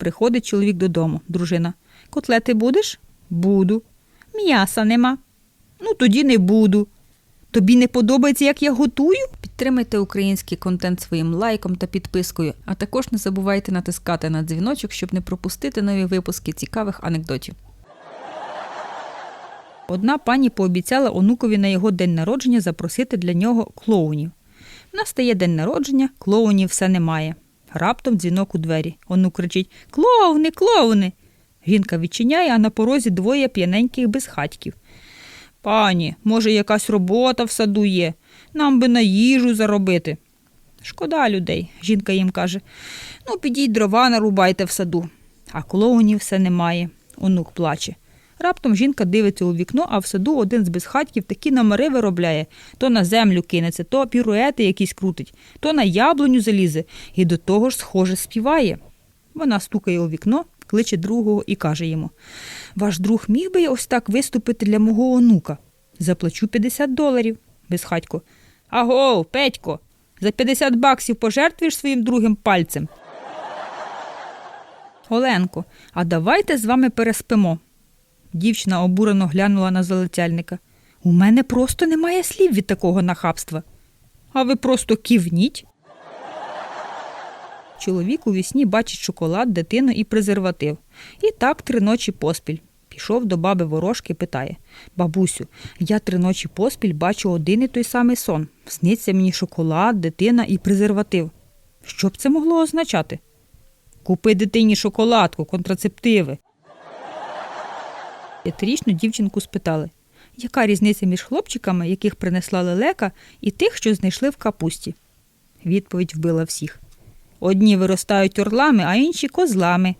Приходить чоловік додому. Дружина. Котлети будеш? Буду. М'яса нема. Ну, тоді не буду. Тобі не подобається, як я готую? Підтримайте український контент своїм лайком та підпискою, а також не забувайте натискати на дзвіночок, щоб не пропустити нові випуски цікавих анекдотів. Одна пані пообіцяла онукові на його день народження запросити для нього клоунів. Настає день народження, клоунів все немає. Раптом дзвінок у двері. Онук кричить Клоуни, клоуни. Жінка відчиняє, а на порозі двоє п'яненьких безхатьків. Пані, може, якась робота в саду є. Нам би на їжу заробити. Шкода людей, жінка їм каже. Ну, підіть дрова нарубайте в саду. А клоунів все немає. Онук плаче. Раптом жінка дивиться у вікно, а в саду один з безхатьків такі номери виробляє. То на землю кинеться, то піруети якісь крутить, то на яблуню залізе і до того ж схоже співає. Вона стукає у вікно, кличе другого і каже йому: Ваш друг міг би ось так виступити для мого онука? Заплачу 50 доларів. Безхатько. Аго, Петько, за 50 баксів пожертвуєш своїм другим пальцем. Оленко, а давайте з вами переспимо. Дівчина обурено глянула на залицяльника. У мене просто немає слів від такого нахабства. А ви просто кивніть. Чоловік у вісні бачить шоколад, дитину і презерватив. І так три ночі поспіль. Пішов до баби ворожки, питає Бабусю, я три ночі поспіль бачу один і той самий сон. Сниться мені шоколад, дитина і презерватив. Що б це могло означати? Купи дитині шоколадку, контрацептиви. П'ятирічну дівчинку спитали, яка різниця між хлопчиками, яких принесла лелека, і тих, що знайшли в капусті. Відповідь вбила всіх. Одні виростають орлами, а інші козлами.